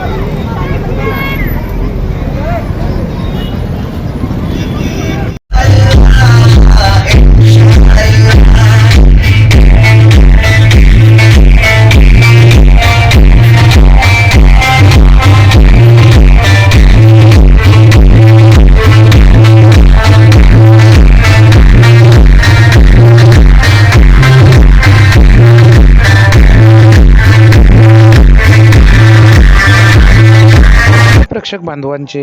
Yeah. प्रेक्षक बांधवांचे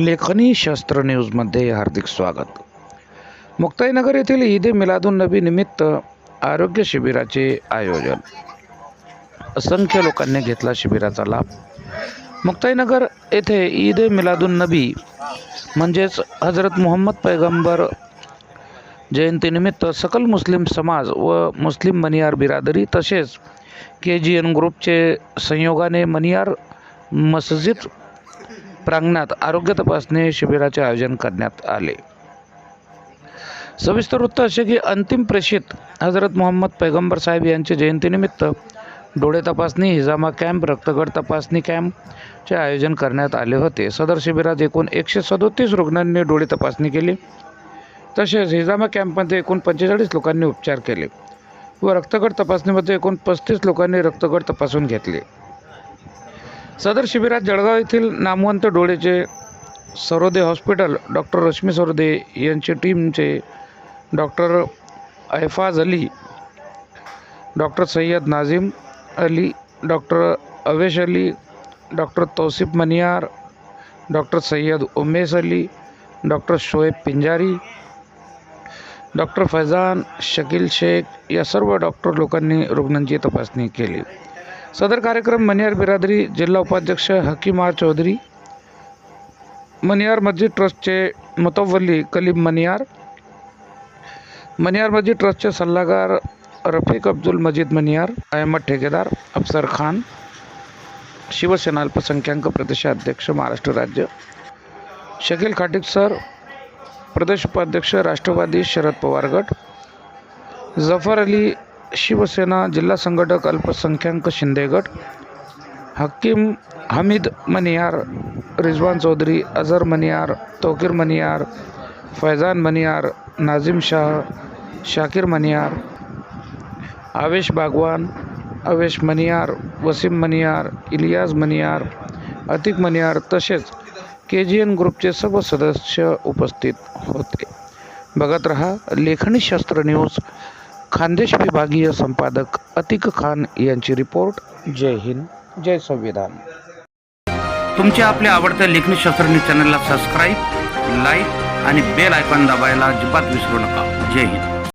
लेखनी शस्त्र न्यूजमध्ये हार्दिक स्वागत. मुक्ताईनगर येथील ईद ए मिलादुन नबी निमित्त आरोग्य शिबिराचे आयोजन. असंख्य लोकांनी घेतला शिबिराचा लाभ. मुक्ताईनगर येथे ईद ए मिलादुन नबी म्हणजेच हजरत मोहम्मद पैगंबर जयंतीनिमित्त सकल मुस्लिम समाज व मुस्लिम मनियार बिरादरी तसेच के जी एन ग्रुपचे संयोगाने मनियार मस्जिद प्रांगणात आरोग्य तपासणी शिबिराचे आयोजन करण्यात आले. सविस्तर वृत्त असे की अंतिम प्रेषित हजरत मोहम्मद पैगंबर साहेब यांच्या जयंतीनिमित्त डोळे तपासणी हिजामा कॅम्प रक्तगड तपासणी कॅम्पचे आयोजन करण्यात आले होते. सदर शिबिरात एकूण एकशे सदोतीस रुग्णांनी डोळे तपासणी केली तसेच हिजामा कॅम्पमध्ये एकूण पंचेचाळीस लोकांनी उपचार केले व रक्तगड तपासणीमध्ये एकूण पस्तीस लोकांनी रक्तगड तपासून घेतले. सदर शिबिरात जळगाव येथील नामवंत डोळेचे सरोदे हॉस्पिटल डॉक्टर रश्मी सरोदे यांची टीमचे doctor Aifaz Ali doctor Sayyad Nazim Ali doctor Awesh Ali doctor Tausif Maniyar doctor Sayyad Umesh Ali doctor Shoaib Pinjari doctor Faizan Shakeel Shaikh या सर्व डॉक्टर लोकांनी रुग्णांची तपासणी केली. सदर कार्यक्रम मनियार बिरादरी जिल्हा उपाध्यक्ष हकीम आर चौधरी मनियार मस्जिद ट्रस्टचे मुतवल्ली कलीम मनियार मनियार मस्जिद ट्रस्टचे सल्लागार रफीक अब्दुल मजीद मनियार अहमद ठेकेदार अफसर खान शिवसेना अल्पसंख्याक प्रदेशाध्यक्ष महाराष्ट्र राज्य शकील खाटिक सर प्रदेश उपाध्यक्ष राष्ट्रवादी शरद पवार गट जफर अली शिवसेना जिल्हा संघटक अल्पसंख्याक शिंदे गट हकीम हमीद मनियार रिजवान चौधरी अझर मनियार तौकीर मनियार फैजान मनियार नाझिम शाह शाकिर मनियार आवेश बागवान अवेश मनियार वसीम मनियार इलियाज मनियार अतिक मनियार तसेच के जी एन ग्रुपचे सर्व सदस्य उपस्थित होते. बघत रहा लेखणी शास्त्र न्यूज खानदेश विभागीय संपादक अतिक खान यांची रिपोर्ट. जय हिंद जय संविधान. तुमच्या आपल्या आवडत्या लेखणी शास्त्र न्यूज चॅनलला सबस्क्राईब लाईक आणि बेल आयकॉन दाबायला अजिबात विसरू नका. जय हिंद.